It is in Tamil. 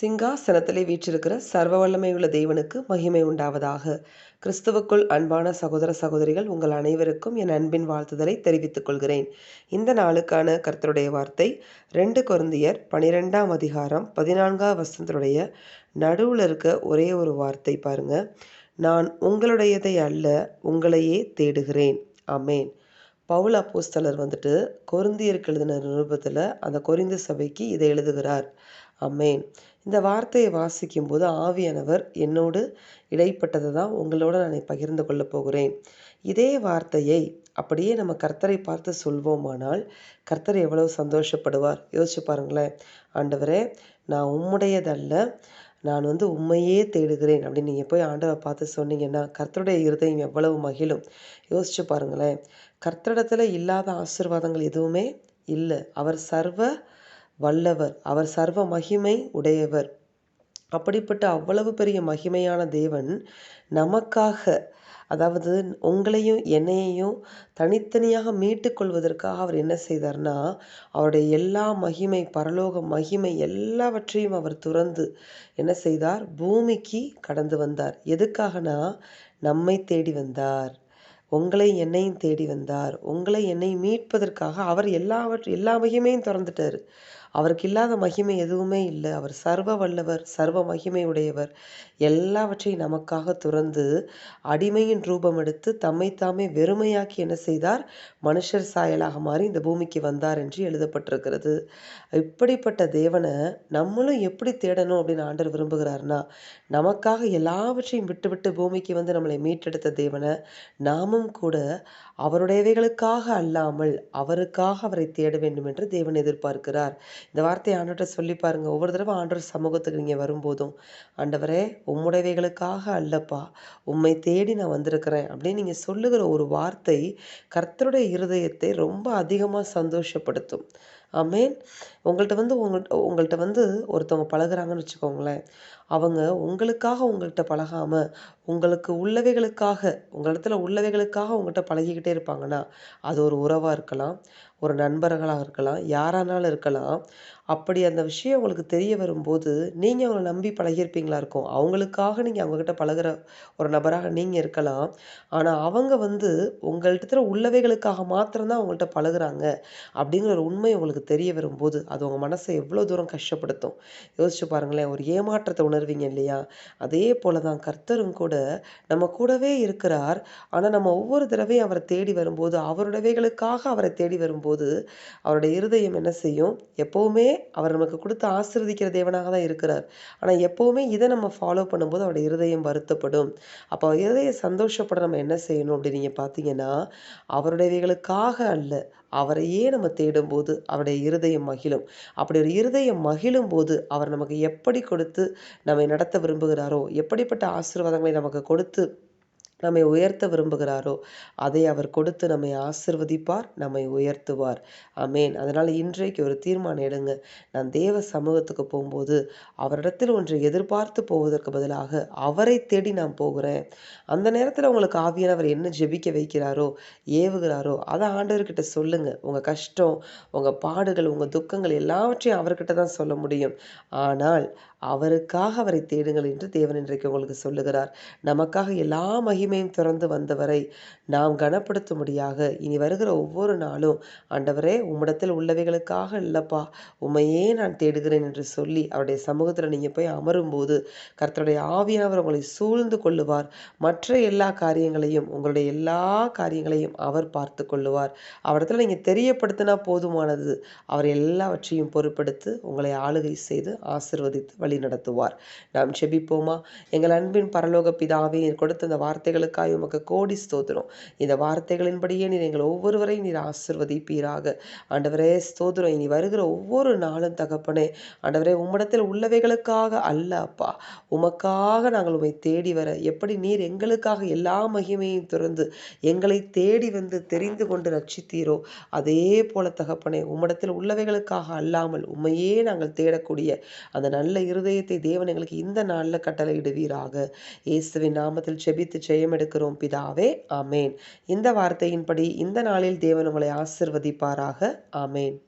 சிங்காசனத்திலே வீற்றிருக்கிற சர்வ வல்லமையுள்ள தேவனுக்கு மகிமை உண்டாவதாக. கிறிஸ்துவுக்குள் அன்பான சகோதர சகோதரிகள் உங்கள் அனைவருக்கும் என் அன்பின் வாழ்த்துதலை தெரிவித்துக் கொள்கிறேன். இந்த நாளுக்கான கர்த்தருடைய வார்த்தை ரெண்டு குருந்தியர் பனிரெண்டாம் அதிகாரம் பதினான்காம் வசந்தருடைய நடுவில் இருக்க ஒரே ஒரு வார்த்தை பாருங்க. நான் உங்களுடையதை அல்ல உங்களையே தேடுகிறேன். அமேன் பவுல் அப்போஸ்தலர் வந்துட்டு கொருந்தியருக்கு எழுதின நிருபத்தில் அந்த கொரிந்த சபைக்கு இதை எழுதுகிறார். அம்மேன் இந்த வார்த்தையை வாசிக்கும் போது ஆவியானவர் என்னோடு இடைப்பட்டதை தான் உங்களோட நான் பகிர்ந்து கொள்ளப் போகிறேன். இதே வார்த்தையை அப்படியே நம்ம கர்த்தரை பார்த்து சொல்வோமானால் கர்த்தர் எவ்வளவு சந்தோஷப்படுவார். யோசிச்சு பாருங்களேன். ஆண்டவரே நான் உம்முடையதல்ல நான் வந்து உண்மையே தேடுகிறேன் அப்படின்னு நீங்கள் போய் ஆண்டவரை பார்த்து சொன்னீங்கன்னா கர்த்தருடைய இருதயம் எவ்வளவு மகிழும்? யோசிச்சு பாருங்களேன். கர்த்தரிடத்தில் இல்லாத ஆசிர்வாதங்கள் எதுவுமே இல்லை. அவர் சர்வ வல்லவர். அவர் சர்வ மகிமை உடையவர். அப்படிப்பட்ட அவ்வளவு பெரிய மகிமையான தேவன் நமக்காக அதாவது உங்களையும் என்னையையும் தனித்தனியாக மீட்டுக்கொள்வதற்காக அவர் என்ன செய்தார்னா அவருடைய எல்லா மகிமை பரலோக மகிமை எல்லாவற்றையும் அவர் துறந்து என்ன செய்தார்? பூமிக்கு கடந்து வந்தார். எதுக்காகனா நம்மை தேடி வந்தார். உங்களை என்னையும் தேடி வந்தார். உங்களை என்னை மீட்பதற்காக அவர் எல்லாவற்ற எல்லா மகிமையும் திறந்துட்டார். அவருக்கு இல்லாத மகிமை எதுவுமே இல்லை. அவர் சர்வ வல்லவர் சர்வ மகிமை உடையவர் எல்லாவற்றையும் நமக்காக துறந்து அடிமையின் ரூபம் எடுத்து தம்மைத்தாமே வெறுமையாக்கி என்ன செய்தார்? மனுஷர் சாயலாக மாறி இந்த பூமிக்கு வந்தார் என்று எழுதப்பட்டிருக்கிறது. இப்படிப்பட்ட தேவனை நம்மளும் எப்படி தேடணும் அப்படின்னு ஆண்டர் விரும்புகிறார்னா நமக்காக எல்லாவற்றையும் விட்டுவிட்டு பூமிக்கு வந்து நம்மளை மீட்டெடுத்த தேவனை நாமும் கூட அவருடையவைகளுக்காக அல்லாமல் அவருக்காக அவரை தேட வேண்டும் என்று தேவன் எதிர்பார்க்கிறார். இந்த வார்த்தையை ஆண்டவர்கிட்ட சொல்லி பாருங்க. ஒவ்வொரு தடவை ஆண்டவர் சமூகத்துக்கு நீங்கள் வரும்போதும் ஆண்டவரே உம்முடையவைகளுக்காக அல்லப்பா உம்மை தேடி நான் வந்திருக்கிறேன். அப்படின்னு நீங்கள் சொல்லுகிற ஒரு வார்த்தை கர்த்தருடைய இருதயத்தை ரொம்ப அதிகமாக சந்தோஷப்படுத்தும். ஆமேன். உங்கள்கிட்ட வந்து உங்கள்கிட்ட உங்கள்கிட்ட வந்து ஒருத்தவங்க பழகுறாங்கன்னு வச்சுக்கோங்களேன். அவங்க உங்களுக்காக உங்கள்கிட்ட பழகாமல் உங்களுக்கு உள்ளவைகளுக்காக உங்களிடத்துல உள்ளவைகளுக்காக உங்கள்கிட்ட பழகிக்கிட்டே இருப்பாங்கன்னா அது ஒரு உறவாக இருக்கலாம். ஒரு நண்பர்களாக இருக்கலாம் யாரானாலும் இருக்கலாம். அப்படி அந்த விஷயம் உங்களுக்கு தெரிய வரும்போது நீங்கள் அவங்கள நம்பி பழகியிருப்பீங்களா இருக்கும். அவங்களுக்காக நீங்கள் அவங்கக்கிட்ட பழகிற ஒரு நபராக நீங்கள் இருக்கலாம். ஆனால் அவங்க வந்து உங்கள்கிட்ட உள்ளவைகளுக்காக மாத்திரம்தான் அவங்கள்ட்ட பழகுறாங்க அப்படிங்கிற ஒரு உண்மை உங்களுக்கு தெரிய வரும்போது அது உங்கள் மனசை எவ்வளோ தூரம் கஷ்டப்படுத்தும். யோசிச்சு பாருங்களேன் ஒரு ஏமாற்றத்தை உணர்வீங்க இல்லையா? அதே போல தான் கர்த்தரும் கூட நம்ம கூடவே இருக்கிறார். ஆனால் நம்ம ஒவ்வொரு தடவையும் அவரை தேடி வரும்போது அவருடையவைகளுக்காக அவரை தேடி வரும்போது போது அவருடைய இருதயம் என்ன செய்யும்? எப்போவுமே அவர் நமக்கு கொடுத்து ஆசிர்வதிக்கிற தேவனாக தான் இருக்கிறார். ஆனால் எப்போவுமே இதை நம்ம ஃபாலோ பண்ணும்போது அவருடைய இருதயம் வருத்தப்படும். அப்போ இருதய சந்தோஷப்பட நம்ம என்ன செய்யணும் அப்படின்னு நீங்கள் பார்த்தீங்கன்னா அவருடையவைகளுக்காக அல்ல அவரையே நம்ம தேடும்போது அவருடைய இருதயம் மகிழும். அப்படி ஒரு இருதயம் மகிழும் போது அவர் நமக்கு எப்படி கொடுத்து நம்மை நடத்த விரும்புகிறாரோ எப்படிப்பட்ட ஆசீர்வாதங்களை நமக்கு கொடுத்து நம்மை உயர்த்த விரும்புகிறாரோ அதை அவர் கொடுத்து நம்மை ஆசிர்வதிப்பார் நம்மை உயர்த்துவார். அமேன் அதனால் இன்றைக்கு ஒரு தீர்மானம் எடுங்க. நான் தேவ சமூகத்துக்கு போகும்போது அவரிடத்தில் ஒன்றை எதிர்பார்த்து போவதற்கு பதிலாக அவரை தேடி நான் போகிறேன். அந்த நேரத்தில் உங்களுக்கு ஆவியானவர் என்ன ஜெபிக்க வைக்கிறாரோ ஏவுகிறாரோ அதை ஆண்டவர்கிட்ட சொல்லுங்கள் உங்கள் கஷ்டம் உங்கள் பாடுகள் உங்கள் துக்கங்கள் எல்லாவற்றையும் அவர்கிட்ட தான் சொல்ல முடியும். ஆனால் அவருக்காக அவரை தேடுங்கள் என்று தேவன் இன்றைக்கு உங்களுக்கு சொல்லுகிறார். நமக்காக எல்லா மகிமையும் திறந்து வந்தவரை நாம் கனப்படுத்தும்படியாக இனி வருகிற ஒவ்வொரு நாளும் ஆண்டவரே உம்மிடத்தில் உள்ளவைகளுக்காக இல்லப்பா உண்மையே நான் தேடுகிறேன் என்று சொல்லி அவருடைய சமூகத்தில் நீங்கள் போய் அமரும்போது கர்த்தருடைய ஆவியானவர் உங்களை சூழ்ந்து கொள்ளுவார். மற்ற எல்லா காரியங்களையும் உங்களுடைய எல்லா காரியங்களையும் அவர் பார்த்து கொள்ளுவார். அவரிடத்தில் நீங்கள் தெரியப்படுத்தினா போதுமானது. அவர் எல்லாவற்றையும் பொறுப்படுத்து உங்களை ஆளுகை செய்து ஆசிர்வதித்து வழி நடத்துவார் நாம் செபிப்போமா? எங்கள் அன்பின் பரலோக பிதாவே நீர் கொடுத்த இந்த வார்த்தைகளுக்காக உமக்கு கோடி ஸ்தோத்திரம். இந்த வார்த்தைகளின்படியே நீர் எங்கள் ஒவ்வொருவரையும் நீர் ஆசிர்வதிப்பீராக. ஆண்டவரே ஸ்தோத்திரம். இனி வருகிற ஒவ்வொரு நாளும் தகப்பனே ஆண்டவரே உம்மிடத்தில் உள்ளவைகளுக்காக அல்ல அப்பா. உமக்காக நாங்கள் உம்மை தேடி வர எப்படி நீர் எங்களுக்காக எல்லா மகிமையும் திறந்து எங்களை தேடி வந்து தெரிந்து கொண்டு ரட்சித்தீரோ அதே போல தகப்பனே உம்மிடத்தில் உள்ளவைகளுக்காக அல்லாமல் உண்மையே நாங்கள் தேடக்கூடிய அந்த நல்ல இருதயத்தை தேவன் எங்களுக்கு இந்த நாளில் கட்டளையிடுவீராக. இயேசுவின் நாமத்தில் செபித்து ஜெயம் எடுக்கிறோம் பிதாவே ஆமேன். இந்த வார்த்தையின்படி இந்த நாளில் தேவன் உங்களை ஆசிர்வதிப்பாராக. ஆமேன்.